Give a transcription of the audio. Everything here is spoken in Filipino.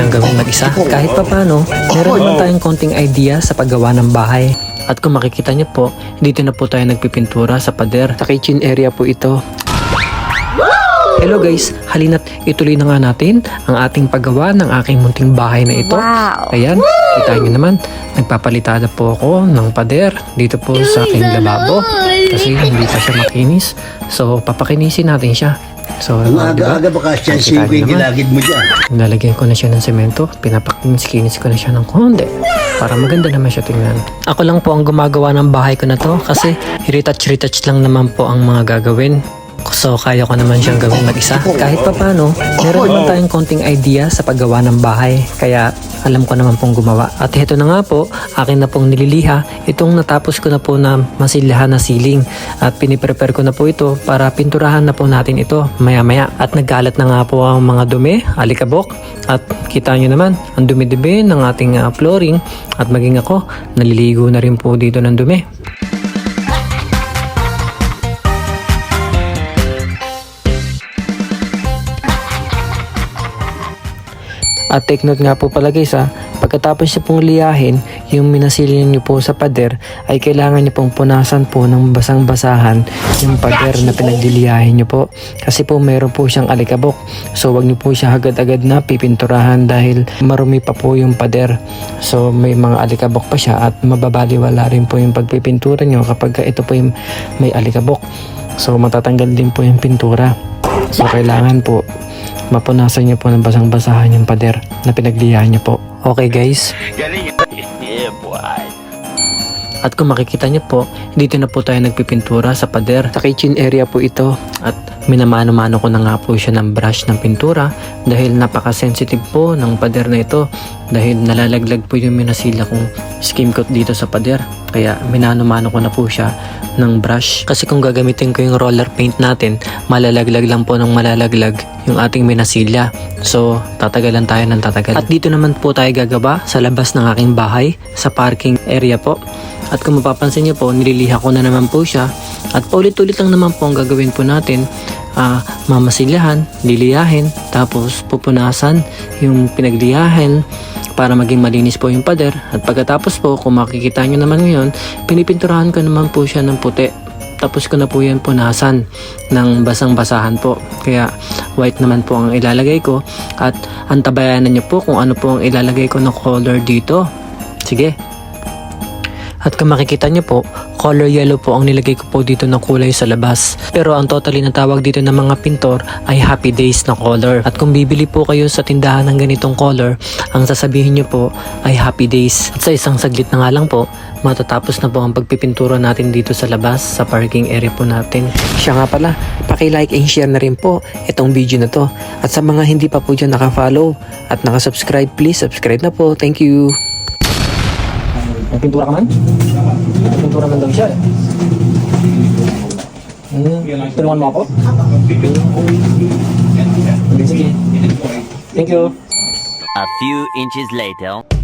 siyang gawin mag-isa. Kahit pa paano, meron naman tayong konting idea sa paggawa ng bahay. At kung makikita niyo po, dito na po tayo nagpipintura sa pader. Sa kitchen area po ito. Hello guys, halina't ituloy na nga natin ang ating paggawa ng aking munting bahay na ito. Wow. Ayan, kita nyo naman, nagpapalitada po ako ng pader dito po sa aking lababo kasi hindi pa siya makinis. So, papakinisin natin siya. So, Ang uh, diba? aga-aga baka siya niyo yung naman. gilagid mo dyan. Nalagyan ko na siya ng semento, pinapakinis-kinis ko na siya ng konti para maganda naman siya tingnan. Ako lang po ang gumagawa ng bahay ko na to kasi retouch-retouch lang naman po ang mga gagawin. So, kaya ko naman siyang gawin mag-isa. Kahit pa paano, meron naman tayong konting idea sa paggawa ng bahay. Kaya, alam ko naman pong gumawa. At ito na nga po, akin na pong nililiha. Itong natapos ko na po na masilyahan na ceiling. At piniprepare ko na po ito para pinturahan na po natin ito maya-maya. At nagkalat na nga po ang mga dumi, alikabok. At kita nyo naman, ang dumi-dumi ng ating ah, flooring. At maging ako, naliligo na rin po dito ng dumi. At take note nga po pala guys ha, pagkatapos niyo pong liyahin, yung minasilyo niyo po sa pader, ay kailangan niyo pong punasan po ng basang-basahan yung pader na pinagliliyahin niyo po. Kasi po meron po siyang alikabok. So wag niyo po siya agad-agad na pipinturahan dahil marumi pa po yung pader. So may mga alikabok pa siya at mababaliwala rin po yung pagpipintura niyo kapag ito po yung may alikabok. So matatanggal din po yung pintura. So kailangan po mapunasan niyo po ng basang-basahan yung pader na pinagliyahan niyo po. Okay guys? At kung makikita niyo po, dito na po tayo nagpipintura sa pader. Sa kitchen area po ito. At minamano-mano ko na nga po siya ng brush ng pintura dahil napaka-sensitive po ng pader na ito dahil nalalaglag po yung minasila kong skim coat dito sa pader. Kaya minano-mano ko na po siya ng brush. Kasi kung gagamitin ko yung roller paint natin, malalaglag lang po ng malalaglag yung ating minasilya. So, tatagalan tayo ng tatagal. At dito naman po tayo gagawa sa labas ng aking bahay, sa parking area po. At kung mapapansin niyo po, nililiha ko na naman po siya. At paulit-ulit lang naman po ang gagawin po natin. Ah, mamasilyahan, liliyahin, tapos pupunasan yung pinagliyahin para maging malinis po yung pader. At pagkatapos po, kung makikita nyo naman ngayon, pinipinturahan ko naman po siya ng puti. Tapos ko na po yan punasan ng basang-basahan po. Kaya white naman po ang ilalagay ko. At antabayanan nyo po kung ano po ang ilalagay ko na color dito. Sige, at kung makikita nyo po, color yellow po ang nilagay ko po dito na kulay sa labas. Pero ang totally na tawag dito ng mga pintor ay Happy Days na color. At kung bibili po kayo sa tindahan ng ganitong color, ang sasabihin nyo po ay Happy Days. At sa isang saglit na nga lang po, matatapos na po ang pagpipintura natin dito sa labas sa parking area po natin. Siya nga pala, paki-like and share na rin po itong video na to. At sa mga hindi pa po dyan naka-follow at naka-subscribe, please subscribe na po. Thank you! Nagpintura ka man? Nagpintura man daw siya eh. Hmm, tulungan mo ako? Sige. Thank you. A few inches later.